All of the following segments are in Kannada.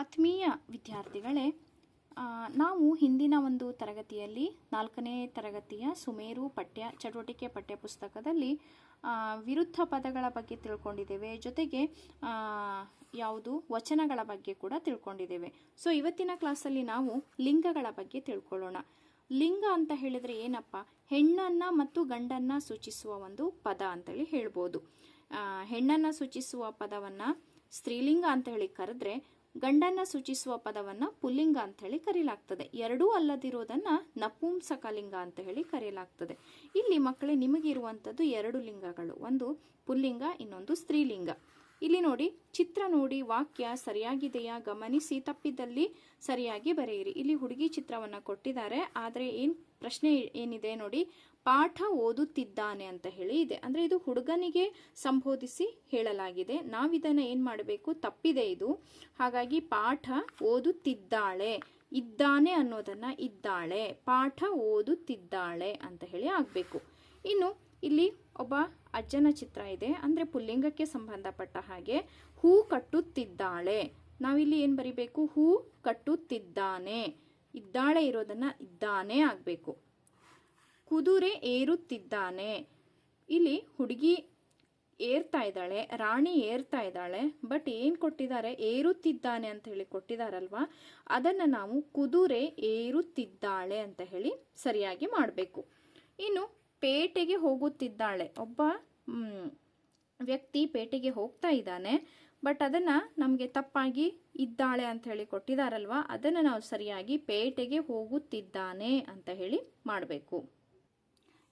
ಆತ್ಮೀಯ ವಿದ್ಯಾರ್ಥಿಗಳೇ ನಾವು ಹಿಂದಿನ ಒಂದು ತರಗತಿಯಲ್ಲಿ, ನಾಲ್ಕನೇ ತರಗತಿಯ ಸುಮೇರು ಪಠ್ಯ, ಚಟುವಟಿಕೆ ಪಠ್ಯ ಪುಸ್ತಕದಲ್ಲಿ ವಿರುದ್ಧ ಪದಗಳ ಬಗ್ಗೆ ತಿಳ್ಕೊಂಡಿದ್ದೇವೆ. ಜೊತೆಗೆ ಯಾವುದು ವಚನಗಳ ಬಗ್ಗೆ ಕೂಡ ತಿಳ್ಕೊಂಡಿದ್ದೇವೆ. ಸೊ ಇವತ್ತಿನ ಕ್ಲಾಸಲ್ಲಿ ನಾವು ಲಿಂಗಗಳ ಬಗ್ಗೆ ತಿಳ್ಕೊಳ್ಳೋಣ. ಲಿಂಗ ಅಂತ ಹೇಳಿದ್ರೆ ಏನಪ್ಪ? ಹೆಣ್ಣನ್ನು ಮತ್ತು ಗಂಡನ್ನು ಸೂಚಿಸುವ ಒಂದು ಪದ ಅಂತೇಳಿ ಹೇಳ್ಬೋದು. ಹೆಣ್ಣನ್ನು ಸೂಚಿಸುವ ಪದವನ್ನು ಸ್ತ್ರೀಲಿಂಗ ಅಂತ ಹೇಳಿ ಕರೆದ್ರೆ ಗಂಡನ್ನ ಸೂಚಿಸುವ ಪದವನ್ನ ಪುಲ್ಲಿಂಗ ಅಂತ ಹೇಳಿ ಕರೆಯಲಾಗ್ತದೆ ಎರಡೂ ಅಲ್ಲದಿರೋದನ್ನ ನಪುಂಸಕಲಿಂಗ ಅಂತ ಹೇಳಿ ಕರೆಯಲಾಗ್ತದೆ ಇಲ್ಲಿ ಮಕ್ಕಳೇ ನಿಮಗಿರುವಂಥದ್ದು ಎರಡು ಲಿಂಗಗಳು. ಒಂದು ಪುಲ್ಲಿಂಗ, ಇನ್ನೊಂದು ಸ್ತ್ರೀಲಿಂಗ. ಇಲ್ಲಿ ನೋಡಿ, ಚಿತ್ರ ನೋಡಿ, ವಾಕ್ಯ ಸರಿಯಾಗಿದೆಯಾ? ಗಮನಿಸಿ, ತಪ್ಪಿದಲ್ಲಿ ಸರಿಯಾಗಿ ಬರೆಯಿರಿ. ಇಲ್ಲಿ ಹುಡುಗಿ ಚಿತ್ರವನ್ನ ಕೊಟ್ಟಿದ್ದಾರೆ. ಆದರೆ ಏನ್ ಪ್ರಶ್ನೆ ಏನಿದೆ ನೋಡಿ ಪಾಠ ಓದುತ್ತಿದ್ದಾನೆ ಅಂತ ಹೇಳಿ ಇದೆ. ಅಂದ್ರೆ ಇದು ಹುಡುಗನಿಗೆ ಸಂಬೋಧಿಸಿ ಹೇಳಲಾಗಿದೆ. ನಾವಿದನ್ನು ಏನು ಮಾಡಬೇಕು? ತಪ್ಪಿದೆ ಇದು. ಹಾಗಾಗಿ ಪಾಠ ಓದುತ್ತಿದ್ದಾಳೆ. ಇದ್ದಾನೆ ಅನ್ನೋದನ್ನ ಇದ್ದಾಳೆ. ಪಾಠ ಓದುತ್ತಿದ್ದಾಳೆ ಅಂತ ಹೇಳಿ ಆಗಬೇಕು. ಇನ್ನು ಇಲ್ಲಿ ಒಬ್ಬ ಅಜ್ಜನ ಚಿತ್ರ ಇದೆ. ಅಂದ್ರೆ ಪುಲ್ಲಿಂಗಕ್ಕೆ ಸಂಬಂಧಪಟ್ಟ ಹಾಗೆ ಹೂ ಕಟ್ಟುತ್ತಿದ್ದಾಳೆ. ನಾವಿಲ್ಲಿ ಏನು ಬರಿಬೇಕು? ಹೂ ಕಟ್ಟುತ್ತಿದ್ದಾನೆ. ಇದ್ದಾಳೆ ಇರೋದನ್ನ ಇದ್ದಾನೆ ಆಗ್ಬೇಕು. ಕುದುರೆ ಏರುತ್ತಿದ್ದಾನೆ. ಇಲ್ಲಿ ಹುಡುಗಿ ಏರ್ತಾ ಇದ್ದಾಳೆ, ರಾಣಿ ಏರ್ತಾ ಇದ್ದಾಳೆ ಬಟ್ ಏನು ಕೊಟ್ಟಿದ್ದಾರೆ? ಏರುತ್ತಿದ್ದಾನೆ ಅಂತ ಹೇಳಿ ಕೊಟ್ಟಿದ್ದಾರಲ್ವಾ? ಅದನ್ನ ನಾವು ಕುದುರೆ ಏರುತ್ತಿದ್ದಾಳೆ ಅಂತ ಹೇಳಿ ಸರಿಯಾಗಿ ಮಾಡಬೇಕು. ಇನ್ನು ಪೇಟೆಗೆ ಹೋಗುತ್ತಿದ್ದಾಳೆ. ಒಬ್ಬ ವ್ಯಕ್ತಿ ಪೇಟೆಗೆ ಹೋಗ್ತಾ ಇದ್ದಾನೆ ಬಟ್ ಅದನ್ನ ನಮಗೆ ತಪ್ಪಾಗಿ ಇದ್ದಾಳೆ ಅಂತ ಹೇಳಿ ಕೊಟ್ಟಿದಾರಲ್ವಾ ಅದನ್ನ ನಾವು ಸರಿಯಾಗಿ ಪೇಟೆಗೆ ಹೋಗುತ್ತಿದ್ದಾನೆ ಅಂತ ಹೇಳಿ ಮಾಡಬೇಕು.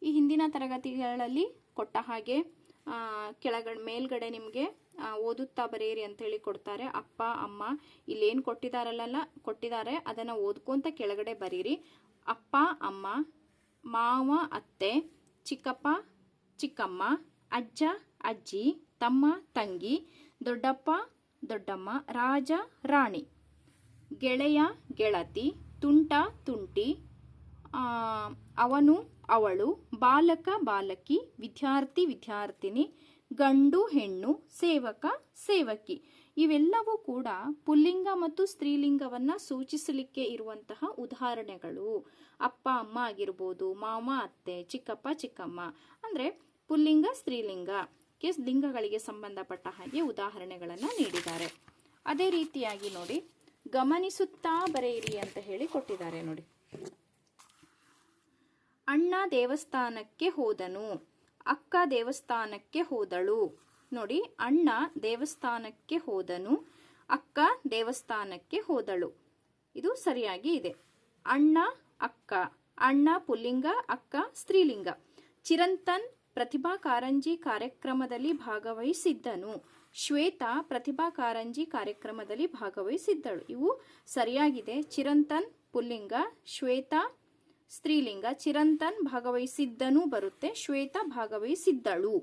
ಈ ಹಿಂದಿನ ತರಗತಿಗಳಲ್ಲಿ ಕೊಟ್ಟ ಹಾಗೆ ಕೆಳಗಡೆ, ಮೇಲ್ಗಡೆ ನಿಮಗೆ ಓದುತ್ತಾ ಬರೆಯಿರಿ ಅಂತ ಹೇಳಿ ಕೊಡ್ತಾರೆ. ಅಪ್ಪ, ಅಮ್ಮ ಇಲ್ಲೇನು ಕೊಟ್ಟಿದಾರಲ್ಲ ಕೊಟ್ಟಿದ್ದಾರೆ. ಅದನ್ನು ಓದ್ಕೊಂತ ಕೆಳಗಡೆ ಬರೀರಿ. ಅಪ್ಪ, ಅಮ್ಮ, ಮಾವ, ಅತ್ತೆ, ಚಿಕ್ಕಪ್ಪ, ಚಿಕ್ಕಮ್ಮ, ಅಜ್ಜ, ಅಜ್ಜಿ, ತಮ್ಮ, ತಂಗಿ, ದೊಡ್ಡಪ್ಪ, ದೊಡ್ಡಮ್ಮ, ರಾಜ, ರಾಣಿ. ಗೆಳೆಯ, ಗೆಳತಿ, ತುಂಟ, ತುಂಟಿ ಅವನು, ಅವಳು, ಬಾಲಕ, ಬಾಲಕಿ, ವಿದ್ಯಾರ್ಥಿ, ವಿದ್ಯಾರ್ಥಿನಿ, ಗಂಡು, ಹೆಣ್ಣು, ಸೇವಕ, ಸೇವಕಿ. ಇವೆಲ್ಲವೂ ಕೂಡ ಪುಲ್ಲಿಂಗ ಮತ್ತು ಸ್ತ್ರೀಲಿಂಗವನ್ನ ಸೂಚಿಸಲಿಕ್ಕೆ ಇರುವಂತಹ ಉದಾಹರಣೆಗಳು. ಅಪ್ಪ, ಅಮ್ಮ ಆಗಿರ್ಬೋದು, ಮಾಮ, ಅತ್ತೆ, ಚಿಕ್ಕಪ್ಪ, ಚಿಕ್ಕಮ್ಮ. ಅಂದ್ರೆ ಪುಲ್ಲಿಂಗ, ಸ್ತ್ರೀಲಿಂಗ ಕೆ ಲಿಂಗಗಳಿಗೆ ಸಂಬಂಧಪಟ್ಟ ಹಾಗೆ ಉದಾಹರಣೆಗಳನ್ನು ನೀಡಿದ್ದಾರೆ. ಅದೇ ರೀತಿಯಾಗಿ ನೋಡಿ, ಗಮನಿಸುತ್ತಾ ಬರೆಯಿರಿ ಅಂತ ಹೇಳಿ ಕೊಟ್ಟಿದ್ದಾರೆ ನೋಡಿ. ಅಣ್ಣ ದೇವಸ್ಥಾನಕ್ಕೆ ಹೋದನು. ಅಕ್ಕ ದೇವಸ್ಥಾನಕ್ಕೆ ಹೋದಳು. ನೋಡಿ, ಅಣ್ಣ ದೇವಸ್ಥಾನಕ್ಕೆ ಹೋದನು, ಅಕ್ಕ ದೇವಸ್ಥಾನಕ್ಕೆ ಹೋದಳು. ಇದು ಸರಿಯಾಗಿ ಇದೆ. ಅಣ್ಣ, ಅಕ್ಕ. ಅಣ್ಣ ಪುಲ್ಲಿಂಗ, ಅಕ್ಕ ಸ್ತ್ರೀಲಿಂಗ. ಚಿರಂತನ್ ಪ್ರತಿಭಾ ಕಾರಂಜಿ ಕಾರ್ಯಕ್ರಮದಲ್ಲಿ ಭಾಗವಹಿಸಿದ್ದನು. ಶ್ವೇತಾ ಪ್ರತಿಭಾ ಕಾರಂಜಿ ಕಾರ್ಯಕ್ರಮದಲ್ಲಿ ಭಾಗವಹಿಸಿದ್ದಳು. ಇವು ಸರಿಯಾಗಿದೆ. ಚಿರಂತನ್, ಪುಲ್ಲಿಂಗ, ಶ್ವೇತಾ ಸ್ತ್ರೀಲಿಂಗ ಚಿರಂತನ್ ಭಾಗವಹಿಸಿದ್ದನೂ ಬರುತ್ತೆ, ಶ್ವೇತ ಭಾಗವಹಿಸಿದ್ದಳು.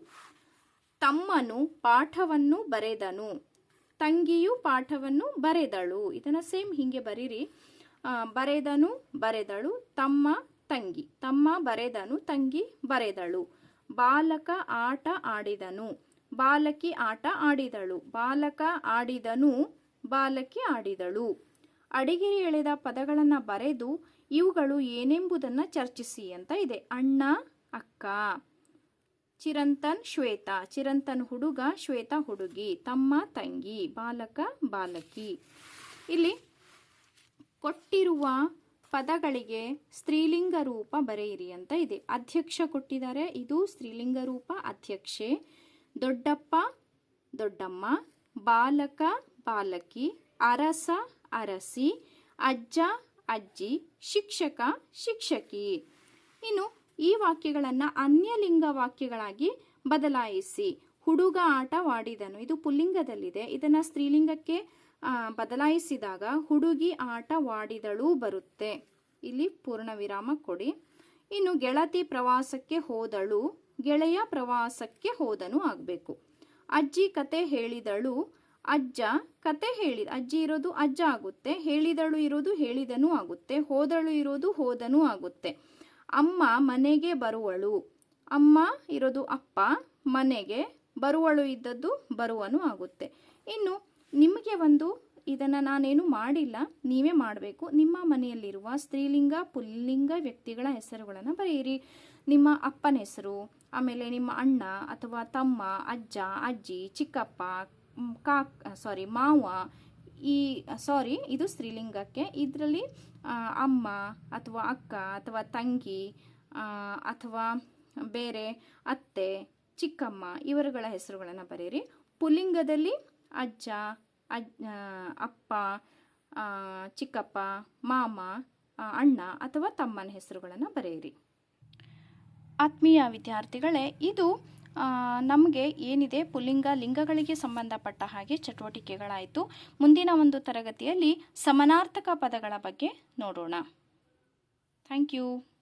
ತಮ್ಮನು ಪಾಠವನ್ನು ಬರೆದನು, ತಂಗಿಯು ಪಾಠವನ್ನು ಬರೆದಳು. ಇದನ್ನ ಸೇಮ್ ಹಿಂಗೆ ಬರೀರಿ. ಬರೆದನು, ಬರೆದಳು, ತಮ್ಮ, ತಂಗಿ. ತಮ್ಮ, ಬರೆದನು, ತಂಗಿ, ಬರೆದಳು. ಬಾಲಕ, ಆಟ ಆಡಿದನು, ಬಾಲಕಿ, ಆಟ ಆಡಿದಳು. ಬಾಲಕ ಆಡಿದನು, ಬಾಲಕಿ ಆಡಿದಳು. ಅಡಿಗೆರೆ ಎಳೆದ ಪದಗಳನ್ನು ಬರೆದು ಇವುಗಳು ಏನೆಂಬುದನ್ನ ಚರ್ಚಿಸಿ ಅಂತ ಇದೆ. ಅಣ್ಣ, ಅಕ್ಕ, ಚಿರಂತನ್, ಶ್ವೇತಾ. ಚಿರಂತನ್ ಹುಡುಗ, ಶ್ವೇತಾ ಹುಡುಗಿ. ತಮ್ಮ, ತಂಗಿ. ಬಾಲಕ, ಬಾಲಕಿ. ಇಲ್ಲಿ ಕೊಟ್ಟಿರುವ ಪದಗಳಿಗೆ ಸ್ತ್ರೀಲಿಂಗ ರೂಪ ಬರೆಯಿರಿ ಅಂತ ಇದೆ. ಅಧ್ಯಕ್ಷ ಕೊಟ್ಟಿದ್ದಾರೆ. ಇದು ಸ್ತ್ರೀಲಿಂಗ ರೂಪ, ಅಧ್ಯಕ್ಷೆ. ದೊಡ್ಡಪ್ಪ, ದೊಡ್ಡಮ್ಮ. ಬಾಲಕ, ಬಾಲಕಿ. ಅರಸ, ಅರಸಿ. ಅಜ್ಜ ಅಜ್ಜಿ, ಶಿಕ್ಷಕ, ಶಿಕ್ಷಕಿ. ಇನ್ನು ಈ ವಾಕ್ಯಗಳನ್ನು ಅನ್ಯಲಿಂಗ ವಾಕ್ಯಗಳಾಗಿ ಬದಲಾಯಿಸಿ ಹುಡುಗ ಆಟವಾಡಿದನು ಇದು ಪುಲ್ಲಿಂಗದಲ್ಲಿದೆ. ಇದನ್ನು ಸ್ತ್ರೀಲಿಂಗಕ್ಕೆ ಬದಲಾಯಿಸಿದಾಗ ಹುಡುಗಿ ಆಟವಾಡಿದಳು ಬರುತ್ತೆ. ಇಲ್ಲಿ ಪೂರ್ಣ ವಿರಾಮ ಕೊಡಿ. ಇನ್ನು ಗೆಳತಿ ಪ್ರವಾಸಕ್ಕೆ ಹೋದಳು, ಗೆಳೆಯ ಪ್ರವಾಸಕ್ಕೆ ಹೋದನು ಆಗಬೇಕು. ಅಜ್ಜಿ ಕತೆ ಹೇಳಿದಳು ಅಜ್ಜ ಕತೆ ಹೇಳಿದ, ಅಜ್ಜಿ ಇರೋದು ಅಜ್ಜ ಆಗುತ್ತೆ, ಹೇಳಿದಳು ಇರೋದು ಹೇಳಿದನು ಆಗುತ್ತೆ, ಹೋದಳು ಇರೋದು ಹೋದನು ಆಗುತ್ತೆ. ಅಮ್ಮ ಮನೆಗೆ ಬರುವಳು, ಅಮ್ಮ ಇರೋದು ಅಪ್ಪ ಮನೆಗೆ ಬರುವಳು ಇದ್ದದ್ದು ಬರುವನು ಆಗುತ್ತೆ. ಇನ್ನು ನಿಮಗೆ ಒಂದು ಇದನ್ನು ನಾನೇನು ಮಾಡಿಲ್ಲ, ನೀವೇ ಮಾಡಬೇಕು. ನಿಮ್ಮ ಮನೆಯಲ್ಲಿರುವ ಸ್ತ್ರೀಲಿಂಗ, ಪುಲ್ಲಿಂಗ ವ್ಯಕ್ತಿಗಳ ಹೆಸರುಗಳನ್ನು ಬರೆಯಿರಿ. ನಿಮ್ಮ ಅಪ್ಪನ ಹೆಸರು, ಆಮೇಲೆ ನಿಮ್ಮ ಅಣ್ಣ ಅಥವಾ ತಮ್ಮ, ಅಜ್ಜ, ಅಜ್ಜಿ, ಚಿಕ್ಕಪ್ಪ ಕಾಕ್ ಸಾರಿ ಮಾವ, ಈ ಸಾರಿ ಇದು ಸ್ತ್ರೀಲಿಂಗಕ್ಕೆ. ಇದರಲ್ಲಿ ಅಮ್ಮ ಅಥವಾ ಅಕ್ಕ ಅಥವಾ ತಂಗಿ ಅಥವಾ ಬೇರೆ ಅತ್ತೆ, ಚಿಕ್ಕಮ್ಮ ಇವರುಗಳ ಹೆಸರುಗಳನ್ನು ಬರೆಯಿರಿ ಪುಲ್ಲಿಂಗದಲ್ಲಿ ಅಜ್ಜ, ಅಜ್ ಅಪ್ಪ ಚಿಕ್ಕಪ್ಪ, ಮಾಮ ಅಣ್ಣ ಅಥವಾ ತಮ್ಮನ ಹೆಸರುಗಳನ್ನು ಬರೆಯಿರಿ ಆತ್ಮೀಯ ವಿದ್ಯಾರ್ಥಿಗಳೇ, ಇದು ನಮಗೆ ಏನಿದೆ? ಪುಲ್ಲಿಂಗ ಲಿಂಗಗಳಿಗೆ ಸಂಬಂಧಪಟ್ಟ ಹಾಗೆ ಚಟುವಟಿಕೆಗಳಾಯಿತು. ಮುಂದಿನ ಒಂದು ತರಗತಿಯಲ್ಲಿ ಸಮನಾರ್ಥಕ ಪದಗಳ ಬಗ್ಗೆ ನೋಡೋಣ. Thank you.